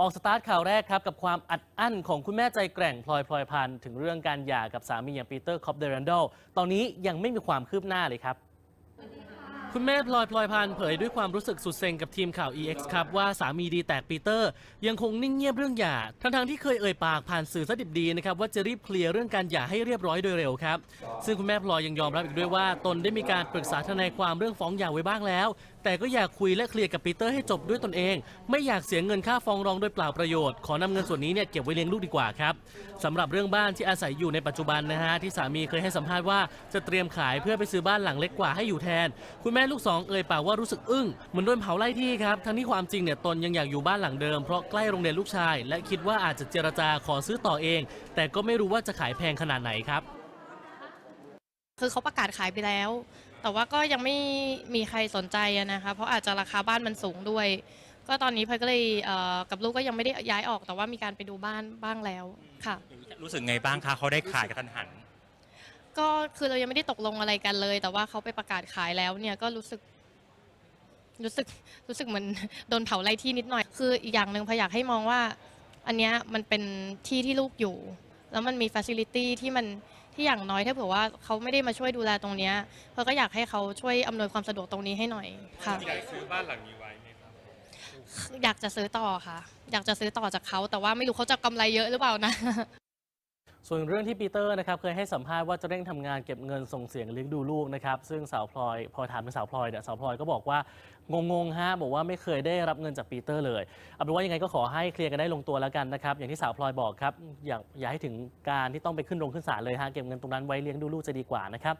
ออกสตาร์ทข่าวแรกครับ กับความอัดอั้นของคุณแม่ใจแกร่งพลอยพลอยพันธ์ถึงเรื่องการหย่ากับสามีอย่างปีเตอร์คอปเดรันดลตอนนี้ยังไม่มีความคืบหน้าเลยครับ คุณแม่พลอยพลอยพันธ์เผยด้วยความรู้สึกสุดเซ็งกับทีมข่าว EX ครับ ว่าสามีดีแตกปีเตอร์ ยังคงนิ่งเงียบเรื่องหย่าทั้งๆที่เคยเอ่ยปากผ่านสื่อสดิบดีนะครับว่าจะรีบเคลียร์เรื่องการหย่าให้เรียบร้อยโดยเร็วครับซึ่งคุณแม่พลอยยังยอมรับอีกด้วยว่า ตนได้มีการปรึกษาทนายความเรื่องฟ้องหย่าไว้บ้างแล้ว แต่ก็อยากคุยและเคลียร์กับปีเตอร์ให้จบด้วยตนเอง ไม่อยากเสียเงินค่าฟ้องร้องโดยเปล่าประโยชน์ ขอนำเงินส่วนนี้เนี่ยเก็บไว้เลี้ยงลูกดีกว่าครับสำหรับเรื่องบ้านที่อาศัยอยู่ในปัจจุบันนะฮะที่สามีเคยให้สัมภาษณ์ว่าจะเตรียมขายเพื่อไปซื้อบ้านหลังเล็กกว่าให้อยู่แทน คุณแม่ลูกสองเอ่ยปากว่ารู้สึกอึ้งเหมือนโดนเผาไล่ที่ครับทั้งที่ความจริงเนี่ยตนยังอยากอยู่บ้านหลังเดิมเพราะใกล้โรงเรียนลูกชาย และคิดว่าอาจจะเจรจาขอซื้อต่อเอง แต่ก็ไม่รู้ว่าจะขายแพงขนาดไหนครับ คือเขาประกาศขายไปแล้ว แต่ว่าก็ยังไม่มีใครสนใจอะนะคะ เพราะอาจจะราคาบ้านมันสูงด้วย ก็ตอนนี้พลอยก็เลยเอ่อกับลูกก็ยังไม่ได้ย้ายออก แต่ว่ามีการไปดูบ้านบ้างแล้วค่ะ รู้สึกไงบ้างคะเขาได้ขายกระทันหัน ก็คือเรายังไม่ได้ตกลงอะไรกันเลย แต่ว่าเขาไปประกาศขายแล้วเนี่ยก็รู้สึก รู้สึกรู้สึกเหมือน โดนเผาไล่ที่นิดหน่อย คืออีกอย่างหนึ่งพลอยอยากให้มองว่า อันเนี้ยมันเป็นที่ที่ลูกอยู่ แล้วมันมีฟ a ซิลิตี้ที่มัน ที่อย่างน้อยถ้าเผื่อว่าเขาไม่ได้มาช่วยดูแลตรงเนี้ยเพราะก็อยากให้เขาช่วยอำนวยความสะดวกตรงนี้ให้หน่อยค่ะ อยากซื้อบ้านหลังนี้ไว้ไหมครับอยากจะซื้อต่อค่ะ อยากจะซื้อต่อจากเขาแต่ว่าไม่รู้เขาจะกำไรเยอะหรือเปล่านะ ส่วนเรื่องที่ปีเตอร์นะครับเคยให้สัมภาษณ์ว่าจะเร่งทำงานเก็บเงินส่งเสียงเลี้ยงดูลูกนะครับซึ่งสาวพลอยพอถามเป็นสาวพลอยเนี่ยสาวพลอยก็บอกว่างงๆฮะบอกว่าไม่เคยได้รับเงินจากปีเตอร์เลยเอาเป็นว่ายังไงก็ขอให้เคลียร์กันได้ลงตัวแล้วกันนะครับอย่างที่สาวพลอยบอกครับอย่าอย่าให้ถึงการที่ต้องไปขึ้นโรงขึ้นศาลเลยฮะเก็บเงินตรงนั้นไว้เลี้ยงดูลูกจะดีกว่านะครับ